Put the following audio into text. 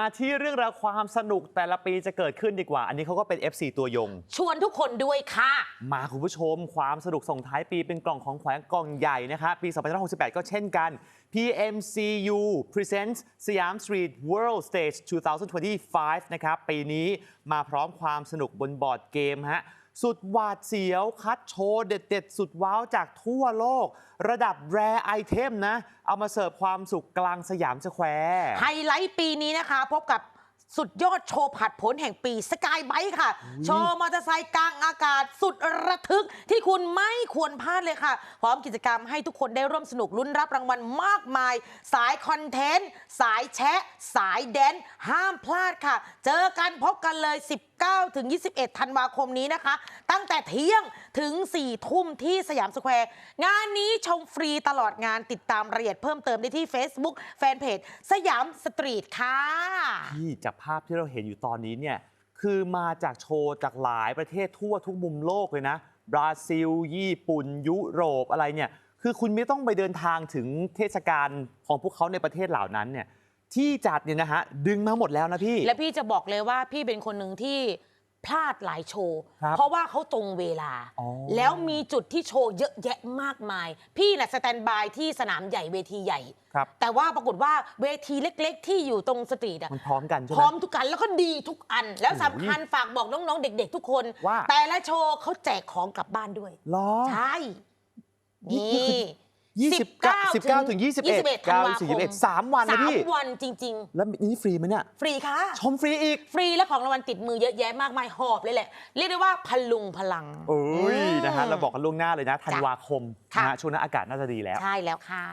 มาที่เรื่องราวความสนุกแต่ละปีจะเกิดขึ้นดีกว่า อันนี้เขาก็เป็น FC ตัวยง ชวนทุกคนด้วยค่ะ มาคุณผู้ชม ความสนุกส่งท้ายปีเป็นกล่องของขวัญกล่องใหญ่นะคะปี 2568 ก็เช่นกัน PMCU Presents สยาม Street World Stage 2025 นะครับ ปีนี้มาพร้อมความสนุกบนบอร์ดเกมฮะ สุดหวาดเสียว คัดโชว์เด็ด ๆ สุดว้าวจากทั่วโลก ระดับแรไอเทมนะ เอามาเสิร์ฟความสุขกลางสยามสแควร์ ไฮไลท์ปีนี้นะคะ พบกับ สุดยอดโชว์ผัดผลแห่งปีสกายไบค์ค่ะ โชว์มอเตอร์ไซค์กลางอากาศสุดระทึกที่คุณไม่ควรพลาดเลยค่ะ พร้อมกิจกรรมให้ทุกคนได้ร่วมสนุกลุ้นรับรางวัลมากมาย สายคอนเทนต์ สายแชะ สายแดนซ์ห้ามพลาดค่ะ เจอกันพบกันเลย 19 ถึง 21 ธันวาคมนี้นะคะ ตั้งแต่เที่ยง ถึง 4 ทุ่มที่สยามสแควร์ งานนี้ชมฟรีตลอดงานติดตามรายละเอียดเพิ่มเติมได้ที่ Facebook แฟนเพจสยามสตรีทค่ะ ที่จากภาพที่เราเห็นอยู่ตอนนี้เนี่ยคือมาจากโชว์จากหลายประเทศทั่วทุกมุมโลกเลยนะ บราซิล ญี่ปุ่น ยุโรปอะไรเนี่ยคือคุณไม่ต้องไปเดินทางถึงเทศกาลของพวกเขาในประเทศเหล่านั้นเนี่ยที่จัดเนี่ยนะฮะดึงมาหมดแล้วนะพี่ และพี่จะบอกเลยว่าพี่เป็นคนหนึ่งที่ พลาดหลายโชว์ ครับเพราะว่าเขาตรงเวลา อ๋อ แล้วมีจุดที่โชว์เยอะแยะมากมาย พี่น่ะสแตนบายที่สนามใหญ่เวทีใหญ่ ครับ แต่ว่าปรากฏว่าเวทีเล็ก ๆ ที่อยู่ตรงสตรีทอะมันพร้อมกันใช่พไหมร้อมทุกอันแล้วก็ดีทุกอัน แล้วโอ้โหสำคัญฝากบอกน้องๆเด็ก ๆ ทุกคน ว่า แต่ละโชว์เขาแจกของกลับบ้านด้วย เหรอ ใช่ นี่นี่29 19ถึง21 21ธันวาคม9 41 3 วันนะพี่สามวันจริง แล้วนี่ฟรีไหมเนี่ย ๆ ฟรีค่ะ ชมฟรีอีก ฟรีและของรางวัลติดมือเยอะแยะมากมายหอบเลยแหละ เรียกได้ว่าพลุงพลัง โอ้ยอืมนะฮะ เราบอกกันล่วงหน้าเลยนะ ธันวาคมค่ะนะฮะ ช่วงนั้นอากาศน่าจะดีแล้ว ใช่แล้วค่ะ